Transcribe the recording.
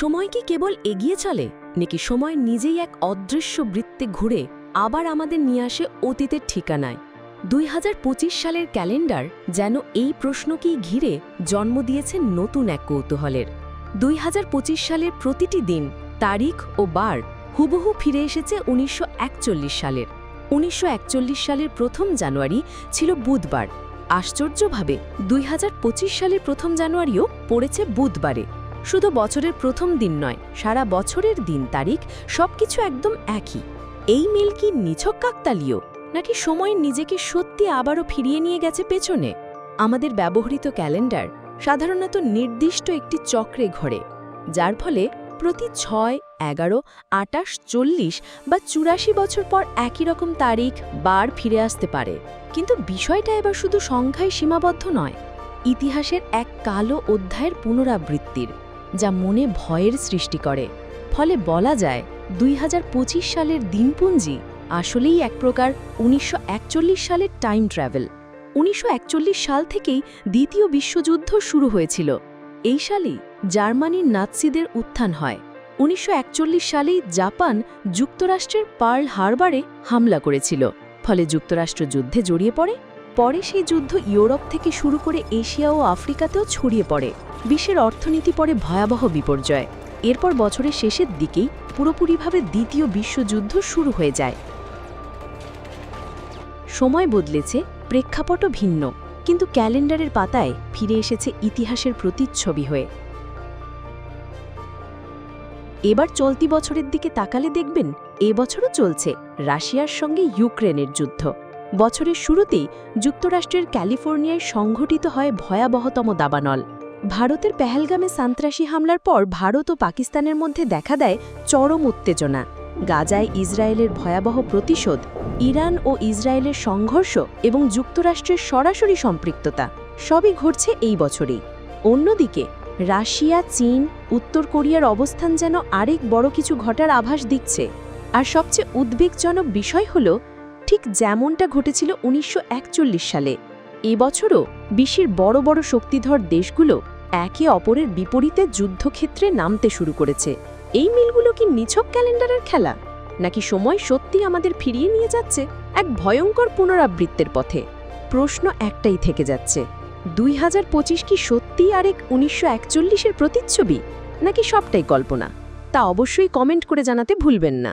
সময় কি কেবল এগিয়ে চলে, নাকি সময় নিজেই এক অদৃশ্য বৃত্তে ঘুরে আবার আমাদের নিয়ে আসে অতীতের ঠিকানায়? দুই হাজার পঁচিশ সালের ক্যালেন্ডার যেন এই প্রশ্নকেই ঘিরে জন্ম দিয়েছে নতুন এক কৌতূহলের। দুই হাজার পঁচিশ সালের প্রতিটি দিন, তারিখ ও বার হুবহু ফিরে এসেছে উনিশশো একচল্লিশ সালের। উনিশশো একচল্লিশ সালের প্রথম জানুয়ারি ছিল বুধবার। আশ্চর্যভাবে, দুই হাজার পঁচিশ সালের প্রথম জানুয়ারিও পড়েছে বুধবারে। শুধু বছরের প্রথম দিন নয়, সারা বছরের দিন তারিখ সবকিছু একদম একই। এই মিল কি নিছক কাকতালীয়, নাকি সময় নিজেকে সত্যি আবারও ফিরিয়ে নিয়ে গেছে পেছনে? আমাদের ব্যবহৃত ক্যালেন্ডার সাধারণত নির্দিষ্ট একটি চক্রে ঘরে, যার ফলে প্রতি ছয়, এগারো আটাশ চল্লিশ বা চুরাশি বছর পর একই রকম তারিখ বার ফিরে আসতে পারে। কিন্তু বিষয়টা এবার শুধু সংখ্যায় সীমাবদ্ধ নয়, ইতিহাসের এক কালো অধ্যায়ের পুনরাবৃত্তির। যা মনে ভয়ের সৃষ্টি করে। ফলে বলা যায়, দুই হাজার পঁচিশ সালের দিনপুঞ্জি আসলেই এক প্রকার উনিশশো একচল্লিশ সালের টাইম ট্রাভেল উনিশশো সাল থেকেই দ্বিতীয় বিশ্বযুদ্ধ শুরু হয়েছিল। এই সালেই জার্মানির নাৎসিদের উত্থান হয়। উনিশশো একচল্লিশ সালেই জাপান যুক্তরাষ্ট্রের পার্ল হারবারে হামলা করেছিল। ফলে যুক্তরাষ্ট্র যুদ্ধে জড়িয়ে পড়ে। পরে সেই যুদ্ধ ইউরোপ থেকে শুরু করে এশিয়া ও আফ্রিকাতেও ছড়িয়ে পড়ে। বিশ্বের অর্থনীতি পরে ভয়াবহ বিপর্যয়। এরপর বছরের শেষের দিকেই পুরোপুরিভাবে দ্বিতীয় বিশ্বযুদ্ধ শুরু হয়ে যায়। সময় বদলেছে, প্রেক্ষাপটও ভিন্ন। কিন্তু ক্যালেন্ডারের পাতায় ফিরে এসেছে ইতিহাসের প্রতিচ্ছবি হয়ে। এবার চলতি বছরের দিকে তাকালে দেখবেন এবছরও চলছে রাশিয়ার সঙ্গে ইউক্রেনের যুদ্ধ। বছরের শুরুতেই যুক্তরাষ্ট্রের ক্যালিফোর্নিয়ায় সংঘটিত হয় ভয়াবহতম দাবানল। ভারতের পেহেলগামে সন্ত্রাসী হামলার পর ভারত ও পাকিস্তানের মধ্যে দেখা দেয় চরম উত্তেজনা। গাজায় ইসরায়েলের ভয়াবহ প্রতিশোধ, ইরান ও ইসরায়েলের সংঘর্ষ এবং যুক্তরাষ্ট্রের সরাসরি সম্পৃক্ততা, সবই ঘটছে এই বছরেই। অন্যদিকে, রাশিয়া, চীন, উত্তর কোরিয়ার অবস্থান যেন আরেক বড় কিছু ঘটার আভাস দিচ্ছে। আর সবচেয়ে উদ্বেগজনক বিষয় হল ঠিক যেমনটা ঘটেছিল উনিশশো একচল্লিশ সালে। এবছরও বিশ্বের বড় বড় শক্তিধর দেশগুলো একে অপরের বিপরীতে যুদ্ধক্ষেত্রে নামতে শুরু করেছে। এই মিলগুলো কি নিছক ক্যালেন্ডারের খেলা? নাকি সময় সত্যি আমাদের ফিরিয়ে নিয়ে যাচ্ছে এক ভয়ঙ্কর পুনরাবৃত্তের পথে? প্রশ্ন একটাই থেকে যাচ্ছে, দুই হাজার পঁচিশ কি সত্যিই আরেক উনিশশো একচল্লিশের প্রতিচ্ছবি? নাকি সবটাই কল্পনা? তা অবশ্যই কমেন্ট করে জানাতে ভুলবেন না।